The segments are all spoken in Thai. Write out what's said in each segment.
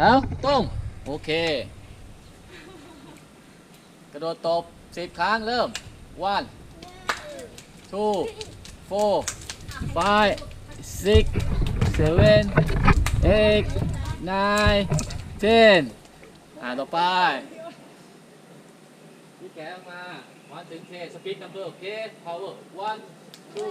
เอาต้มโอเค กระโดดตบสิบครั้งเริ่ม one two four five six seven eight nine ten อ่าต่อไปพี่แกะออกมาวันถึงเทสปีดนัมเบอร์โอเค power one two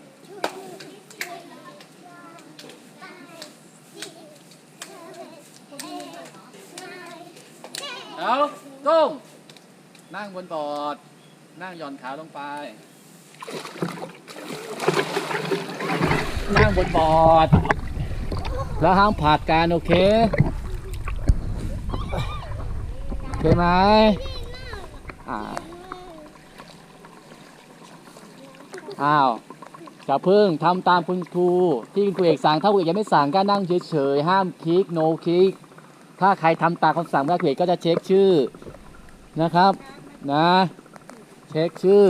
เอาตุ้งนั่งบนบอร์ดนั่งหย่อนขาลงไป นั่งบนบอร์ดแล้วห้ามผลักกันโอเคโอเคไหมอ่าอ้าวจะพึ่งทำตามคุณครูที่คุณครูเอกสั่งถ้าคุณเอกยังไม่สั่งก็นั่งเฉยๆห้ามคลิก no คลิก ถ้าใครทำตามคำสั่งไม่เอกก็จะเช็คชื่อนะครับนะเช็คชื่อ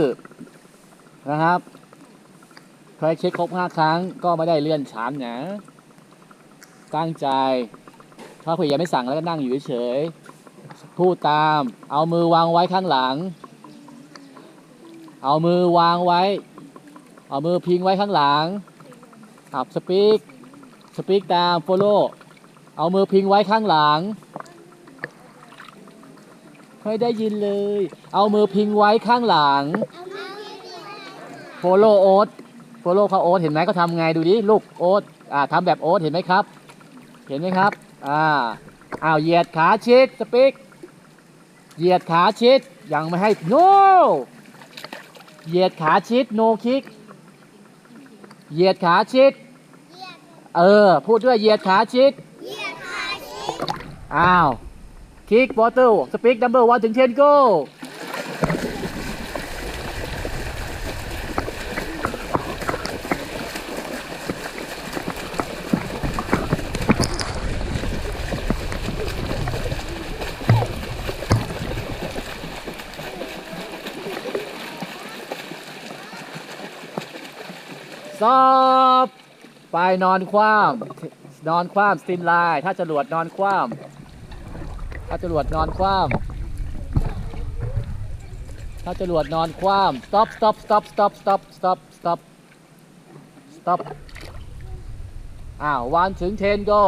นะครับ ใครเช็คครบห้าครั้งก็ไม่ได้เลื่อนชั้นนะตั้งใจถ้าเอกยังไม่สั่งแล้วก็นั่งอยู่เฉยพูดตามเอามือวางไว้ข้างหลัง เอามือวางไว้ เอามือพิงไว้ข้างหลังอับสปีกสปีกตามโฟโล่ เอามือพิงไว้ข้างหลัง ไม่ได้ยินเลย เอามือพิงไว้ข้างหลังโฟโลโอ๊ตโฟโลเขาโอ๊ตเห็นไหมเขาทำไงดูดิลูกโอ๊ตอ่าทำแบบโอ๊ตเห็นไหมครับ เห็นไหมครับ อ่าอ้าวเหยียดขาชิดสปิกเหยียดขาชิดยังไม่ให้ no เหยียดขาชิด no kick เหยียดขาชิด เออ พูดด้วยเหยียดขาชิด อ้าวคิกบอเติลสปีกดัมเบอร์วันถึงเทนโก้สอบไปนอนคว่ำนอนคว่ำสตินไลน์ถ้าจรวดนอนคว่ำ ถ้าจรวดนอนคว่ำถ้าจรวดนอนคว่ำ stop stop stop stop stop stop stop stop อ้าววันถึง10 go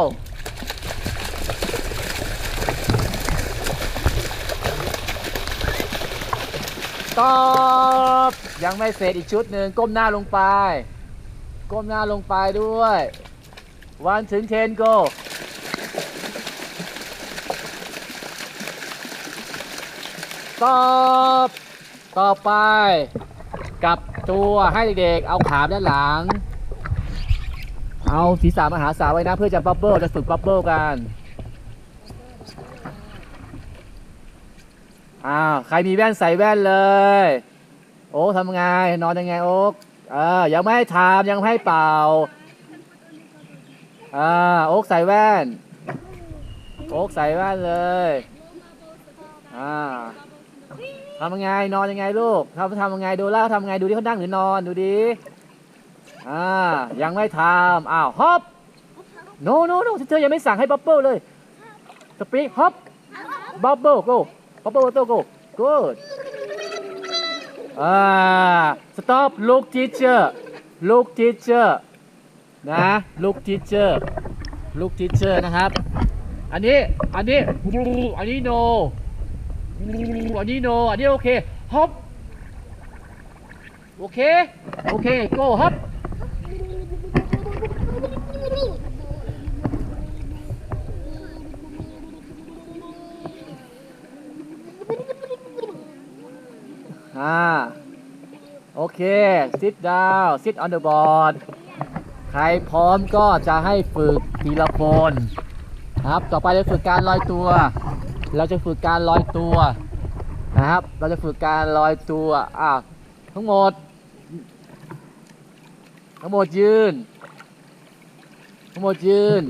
stop ยังไม่เสร็จอีกชุดหนึ่งก้มหน้าลงไป ก้มหน้าลงไปด้วย วันถึง10 go ตอบต่อไป กลับตัวให้เด็กๆเอาขาด้านหลัง เอาศีรษะมาหาสาวไว้นะ เพื่อจะบับเบิ้ลจะฝึกบับเบิ้ลกันอ้าวใครมีแว่นใส่แว่นเลย โอ๊คทำไงนอนยังไงโอ๊คเออยังไม่ให้ทำยังไม่ให้เป่าอ่าโอ๊คใส่แว่น โอ๊คใส่แว่นเลยอ่า ทำยังไงนอนยังไงลูกทำทำยังไงดูแล้วทำยังไงดูดิเขานั่งหรือนอนดูดิอ่ายังไม่ทำอ้าวฮอปโนโนโนเธอยังไม่สั่งให้บับเบิ้ลเลยสปีกฮอปบับเบิ้ล go บับเบิ้ลโต go good อ่า stop look teacher look teacher นะ look teacher look teacher นะครับ อันนี้อันนี้อันนี้ no อันนี้โนอันนี้โอเคฮอปโอเค โอเค โก้ฮอปอ่าโอเค sit down sit on the board ใครพร้อมก็จะให้ฝึกทีละคนครับ ต่อไปเราฝึกการลอยตัว เราจะฝึกการลอยตัวนะครับ เราจะฝึกการลอยตัวอะทั้งหมด ทั้งหมดยืน ทั้งหมดยืน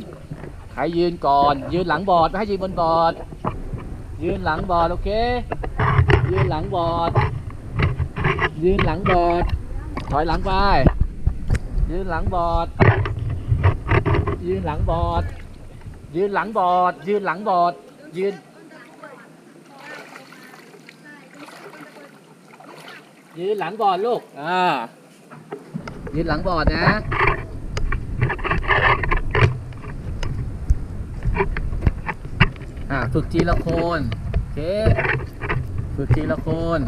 ใครยืนก่อน ยืนหลังบอร์ดไม่ให้ยืนบนบอร์ด ยืนหลังบอร์ดโอเค ยืนหลังบอร์ด ยืนหลังบอร์ด ถอยหลังไป ยืนหลังบอร์ด ยืนหลังบอร์ด ยืนหลังบอร์ด ยืนหลังบอร์ด ยืน ยืนหลังบอร์ดลูก อ่า ยืนหลังบอร์ดนะ อ่า ฝึกทีละคน โอเค ฝึกทีละคน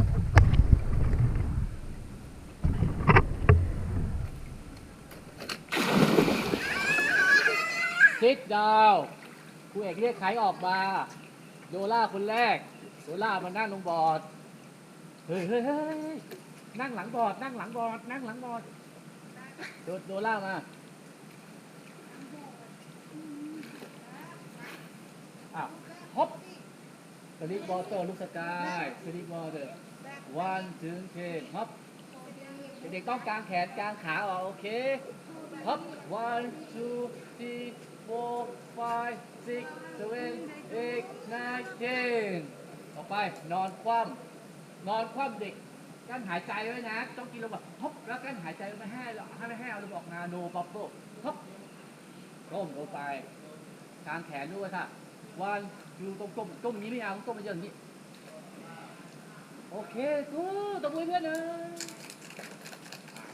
ซิดดาวครูเอกเรียกใครออกมา โดล่าคนแรก โดล่ามานั่งลงบอร์ด เฮ้ยเฮ้ยเฮ้ยนั่งหลังบอร์ดนั่งหลังบอร์ดนั่งหลังบอร์ดโดดโดล่ามา อ้าวฮอปสลิปบอเตอร์ลูกสกายสลิปบอเตอร์วันถึงเทนฮอปเด็กๆต้องกางแขนกางขาออกโอเคฮอป one two three four five six seven eight nine ten ออกไป นอนคว่ำ นอนคว่ำเด็กกั้นหายใจไว้นะ ต้องกินลมแบบฮอปแล้วกั้นหายใจไม่ให้หรอกให้ไม่ให้เอาลมออกมาโนบับเบิ้ลฮอปก้มลงไปกางแขนด้วยค่ะวันอยู่ตรงก้มก้มยี้ไม่เอาก้มมาเยอะอย่างนี้ โอเคกูตบมือเพื่อนนะ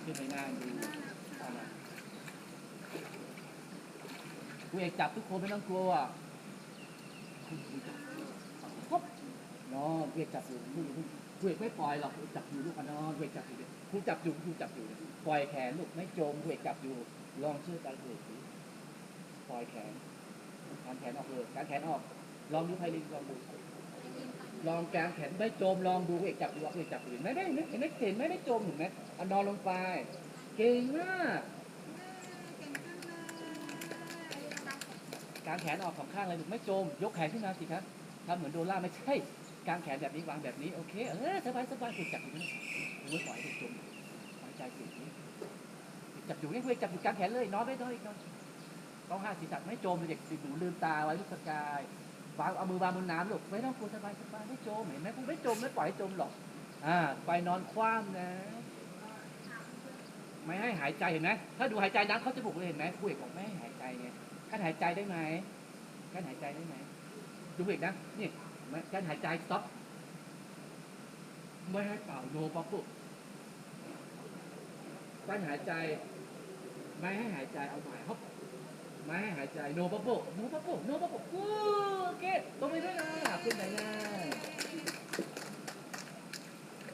ขึ้นไปนั่งดูเอามากูเอกจับทุกคนไม่ต้องกลัวคุณจับปุ๊บนอนเอกจับอยู่ เอกไม่ปล่อยหรอกจับอยู่ลูกอะนอนเอกจับอยู่กูจับอยู่กูจับอยู่ปล่อยแขนลูกไม่จมเอกจับอยู่ ลองเชื่อใจกูเอกสิปล่อยแขนการแขนออกเลยการแขนออก ลองดูไพลินลองดูลองกางแขนไม่จมลองดูเอกจับดูเอกจับดูเห็นไมไม่ไม่เห็นไหมเห็นไหมไม่จมเห็นไหมอานอนลงไป เก่งมากกางแขนออกสองข้างเลยลูกไม่จม ยกแขนขึ้นมาสิครับทำเหมือนโดล่าไม่ใช่ กางแขนแบบนี้วางแบบนี้โอเคเออสบายสบายเอกจับอยู่นี่โอ้ยปล่อยเอกจมหายใจสิจับอยู่นี่เพื่อจับอยู่กางแขนเลยนอนได้นอนอีกนอนต้องห้าศีรษะไม่จมเด็กสิหนูลืมตาไว้ลูกสกายวางเอามือวางบนน้ำลูกไม่ต้องกลัวสบายสบายไม่จมเห็นไหมกูไม่จมไม่ปล่อยให้จมหรอก อ่า ไปนอนคว่ำนะไม่ให้หายใจเห็นไหมถ้าดูหายใจน้ำเขาจะบุกเลยเห็นไหมคุยบอกไม่ให้หายใจไงกั้นหายใจได้ไหมกั้นหายใจได้ไหมดูอีกนะนี่เห็นไหม กั้นหายใจ stop ไม่ให้เป่า no ป๊อปปุ๊บกั้นหายใจ ไม่ให้หายใจเอาใหม่ฮอปไม่ให้หายใจ no bubble no bubble no bubble โอเคตรงไปด้วยนะขึ้นไหนนะ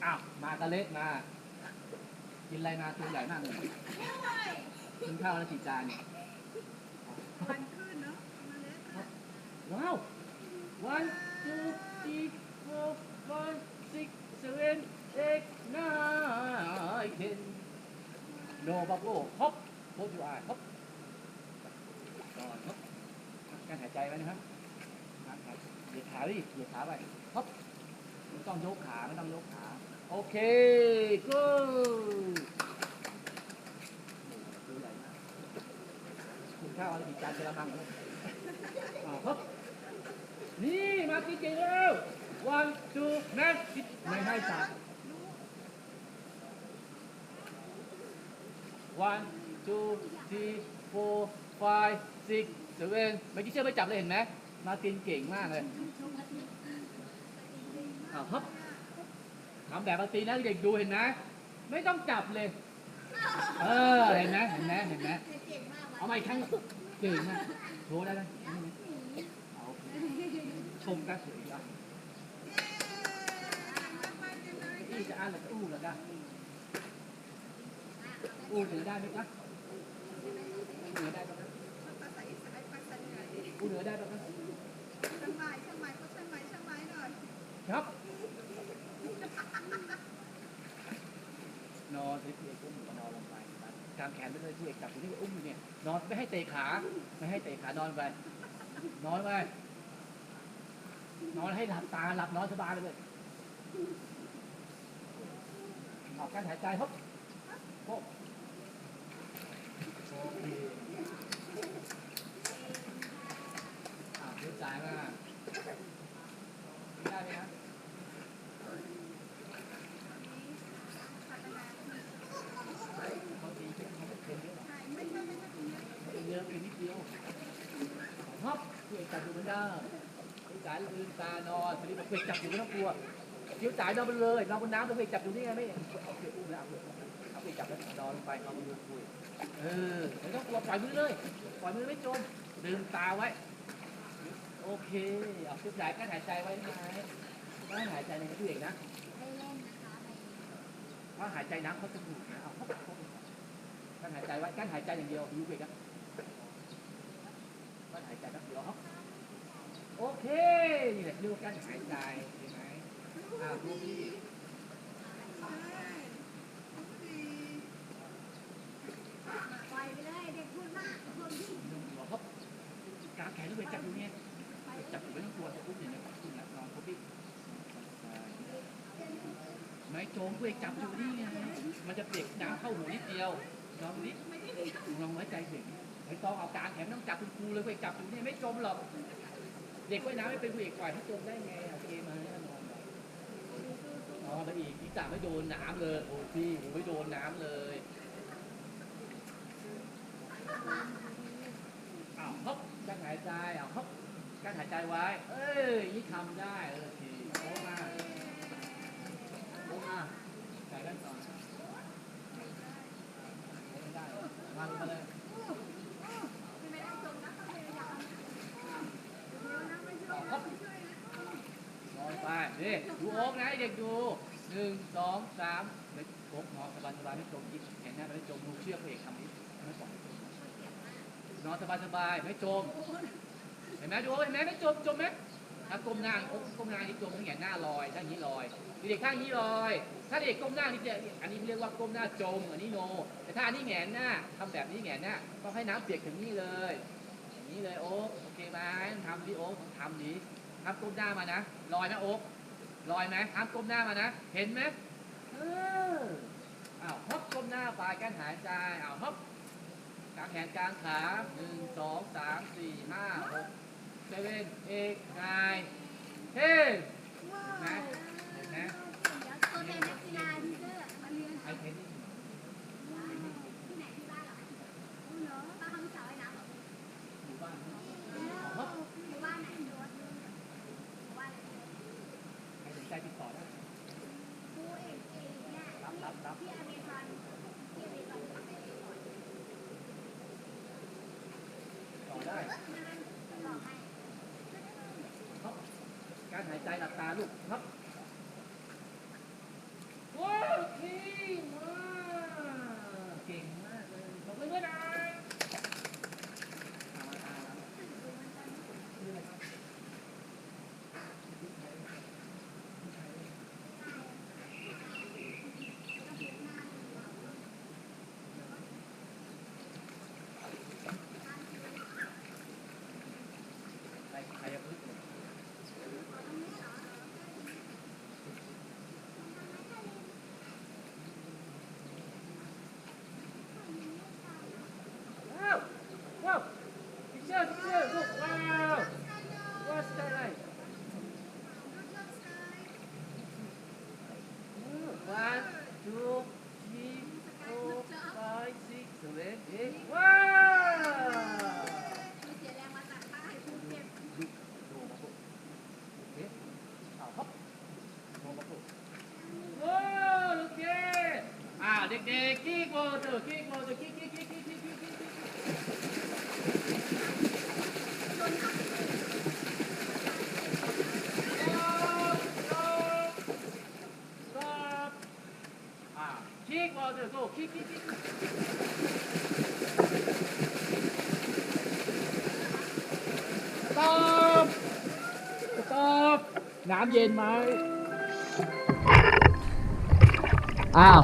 อ้าวมากระเล็ดมา กินอะไรมาตัวใหญ่มากเลยกินข้าวแล้วกี่จานเนี่ยว้าว one two three four five six seven eight nine ten no bubble hop close your eye hop ก่อนครับการหายใจไว้นะครับการหายเหยียดขาดิเหยียดขาไปครับไม่ต้องยกขาไม่ต้องยกขา โอเคกูดูใหญ่มากคุณข้าวอะไรกี่จานจะละมังเลยอ่าครับ นี่มากินเจแล้ว one two นั่นไม่ให้สาม one two three four five six seven เมื่อกี้เชื่อไม่จับเลยเห็นไหม มาตินเก่งมากเลยอาวครับทำแบบมาตินนะเด็กดูเห็นไหมไม่ต้องจับเลย เออ เห็นไหมเห็นไหมเห็นไหมเอามาอีกครั้งเก่งมากโชว์ได้ไหมเอา tôm cá sủi đó y sẽ ăn là cái u là ra u รือ ra được lắm u thì ra được lắm u thì นือได้ไหมครับนอนที่เอกอุ้มนอนลงไปกางแขนไปเลยที่เอกจับที่อกอุ้มอยู่เนี่ยนอนไม่ให้เตะขา ไม่ให้เตะขานอนไปนอนไป นอนให้หลับตาหลับนอนสบายเลยออกการหายใจฮบฮบรู้ใจมากได้ไหมครัเยอะไปนิดเดียวฮับเปลี่ยนจากดูมันได้ วซ้ายลืมตานอนสลิปเพื่อจับอยู่ไม่ต้องกลัวเลี้ยวซ้ายนอนไปเลยนอนบนน้ำแล้วเพื่อจับอยู่นี่ไงไม่เอาเพื่ออุ้มแล้วเอาเพื่อจับแล้วนอนลงไปนอนบนมือคุยเออไม่ต้องกลัวปล่อยมือเลยปล่อยมือไม่จมลืมตาไว้ โอเคเอาทุกสายกั้นหายใจไว้นะกั้นหายใจในผู้เอกนะว่าหายใจน้ำเขาจะดูดนะเอาเขาไปเขาไปกั้นหายใจไว้กั้นหายใจอย่างเดียวยูเอกนะกั้นหายใจแป๊บเดียวครับ โอเคนี่แหละเรียกว่ากั้นหายใจเห็นไหมอ่าดูพี่บอกครับกางแขนลูกเอกจับอยู่เนี่ยจับอยู่ไม่ต้องกลัวจะอุ้มอย่างเนี้ยอุ้มนะนอนครับพี่ไม่โจมลูกเอกจับอยู่นี่ไงมันจะเปียกน้ำเข้าหูนิดเดียวลองนิดลองไว้ใจเด็กไม่ต้องเอากางแขนไม่ต้องจับคุณครูเลยลูกเอกจับอยู่นี่ไม่จมหรอก เด็กว่ายน้ำไม่เป็นผู้เอกปล่อยให้จมได้ไงอะเกมมาแน่นอนนอนไปอีกที่จ่าไม่โดนน้ำเลยโอ้พี่ผมไม่โดนน้ำเลยอ้าวฮึบกั้นหายใจอ้าวฮึบกั้นหายใจไว้ เอ้ยนี่ทำได้เออทีโอ้มาโอ้มาใส่ด้านก่อนไม่ได้วางมาเลย นอนไปนี่ดูโอ๊ กนะเด็กดูหนึ่งสองสามเด็กโอ๊กนอนสบายสบายไม่จมยิ้มแขนหน้าไม่จมดูเชือกพระเอกทำนี้ไม่ปล่อยให้จมนอนสบายสบายไม่จมเห็นไหมดูเห็นไหมไม่จมจมไหมถ้าก้มหน้าโอ๊กก้มหน้านี่จมทั้งแขนหน้าลอยถ้าอย่างนี้ลอยเด็กข้างนี้ลอย ถ้าเด็กก้มหน้านี่จะอันนี้เรียกว่าก้มหน้าจมอันนี้โน แต่ถ้าอันนี้แหงนหน้าทำแบบนี้แหงนหน้าต้องให้น้ำเปียกถึงนี่เลยอย่างนี้เลยโอ๊กโอเคไหมทำดิโอ๊กทำดิทำก้มหน้ามานะลอยไหมโอ๊ก ลอยไหมหามก้มหน้ามานะ เห็นไหมเอออ้าวฮบก้มหน้าปายกั้นหายใจอ้าวฮบกางแขนกลางขาหนึ่งสองสามสี่ห้าหกเซเว่นเอ็กไนเฮ้เห็นไหมเห็นไหมไอเทนนี่อยู่บ้านฮบใครสนใจติดต่อได้รับรับรับต่อได้ครับ การหายใจหลับตาลูกครับ Stop! Stop! Làm gì mày? Ow!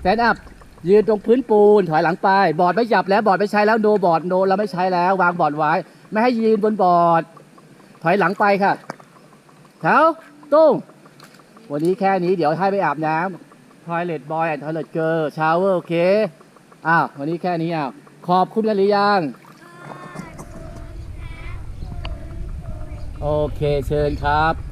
stand up ยืนตรงพื้นปูนถอยหลังไป บอร์ดไม่จับแล้วบอร์ดไม่ใช้แล้วโนบอร์ดโนเราไม่ใช้แล้ว วางบอร์ดไว้ ไม่ให้ยืนบนบอร์ด ถอยหลังไปค่ะแถวตุ้งวันนี้แค่นี้เดี๋ยวให้ไปอาบน้ำ toilet boy and toilet girl shower โอเคอ้าววันนี้แค่นี้อ้าวขอบคุณกันหรือยังโอเคเชิญครับ